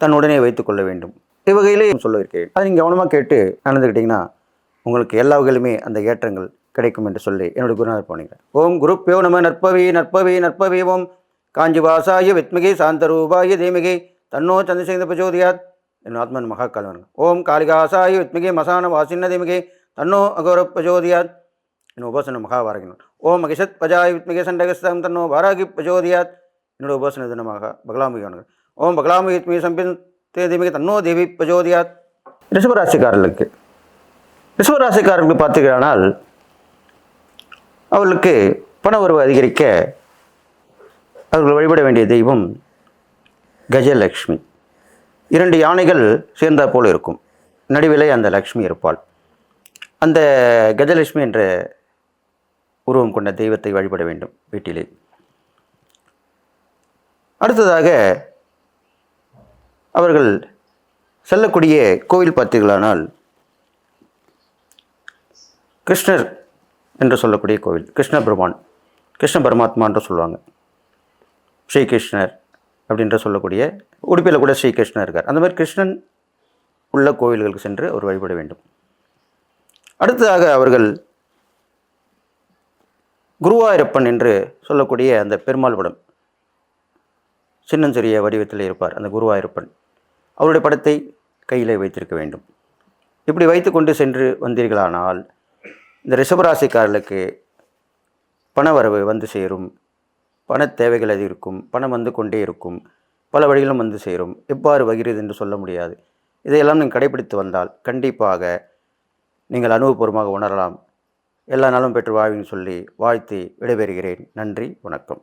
தன்னுடனே வைத்துக் கொள்ள வேண்டும். இவ்வகையிலே சொல்ல அதை நீங்கள் கவனமாக கேட்டு நடந்துக்கிட்டிங்கன்னா உங்களுக்கு எல்லா வகையிலுமே அந்த ஏற்றங்கள் கிடைக்கும் என்று சொல்லி என்னுடைய குருநாதர் போனீங்க ஓம் குருப்பியோ நம நற்பவி நற்பவி நற்பவி ஓம். காஞ்சி வாசாய வித்மிகை சாந்தரூபாய தேமிகை தன்னோ சந்திரசேகர பிரச்சோதியாத். என் ஆத்மன் மகாகாலவன். ஓம் காளிகாசாய வித்மிகை மசான வாசின்ன தேமிகை தன்னோ அகௌர பிரச்சோதியாத். என் உபாசன மகாபாரகன் ஓம் மகிஷத் பஜாய் வித்மகி சண்டகஸ்தம் தன்னோ வாராகி பிரச்சோதியாத். என்னோட உபாசன தினமாக பகலாமுகி ஓம் பகலாமுகி வித்மிகை சம்பின் தேதிமிகை தன்னோ தேவி பிரச்சோதியாத் ரிஷபராசிக்காரர்களுக்கு. ரிஷபராசிக்காரர்களுக்கு பார்த்தீங்கன்னால் அவர்களுக்கு பண உறவு அதிகரிக்க அவர்கள் வழிபட வேண்டிய தெய்வம் கஜலக்ஷ்மி. இரண்டு யானைகள் சேர்ந்தா போல் இருக்கும். நடுவிலே அந்த லக்ஷ்மி இருப்பாள். அந்த கஜலட்சுமி என்ற உருவம் கொண்ட தெய்வத்தை வழிபட வேண்டும் வீட்டிலே. அடுத்ததாக அவர்கள் செல்லக்கூடிய கோவில் பார்த்தீர்களானால் கிருஷ்ணர் என்று சொல்லக்கூடிய கோவில் கிருஷ்ண பெருமான் கிருஷ்ண பரமாத்மா என்று சொல்லுவாங்க. ஸ்ரீகிருஷ்ணர் அப்படின்ற சொல்லக்கூடிய உடுப்பியில் கூட ஸ்ரீகிருஷ்ணர் இருக்கார். அந்த மாதிரி கிருஷ்ணன் உள்ள கோவில்களுக்கு சென்று அவர் வழிபட வேண்டும். அடுத்ததாக அவர்கள் குருவாயிரப்பன் என்று சொல்லக்கூடிய அந்த பெருமாள் படம் சின்னஞ்சிறிய வடிவத்தில் இருப்பார் அந்த குருவாயிரப்பன். அவருடைய படத்தை கையிலே வைத்திருக்க வேண்டும். இப்படி வைத்து கொண்டு சென்று வந்தீர்களானால் இந்த ரிஷபராசிக்காரர்களுக்கு பண வரவு வந்து சேரும். பண தேவைகள் அது இருக்கும். பணம் வந்து கொண்டே இருக்கும். பல வழிகளும் வந்து சேரும். எவ்வாறு வகிறது என்று சொல்ல முடியாது. இதையெல்லாம் நீங்கள் கடைபிடித்து வந்தால் கண்டிப்பாக நீங்கள் அனுபவபூர்வமாக உணரலாம். எல்லா நாளும் பெற்று வாழ்வின்னு சொல்லி வாழ்த்தி விடைபெறுகிறேன். நன்றி வணக்கம்.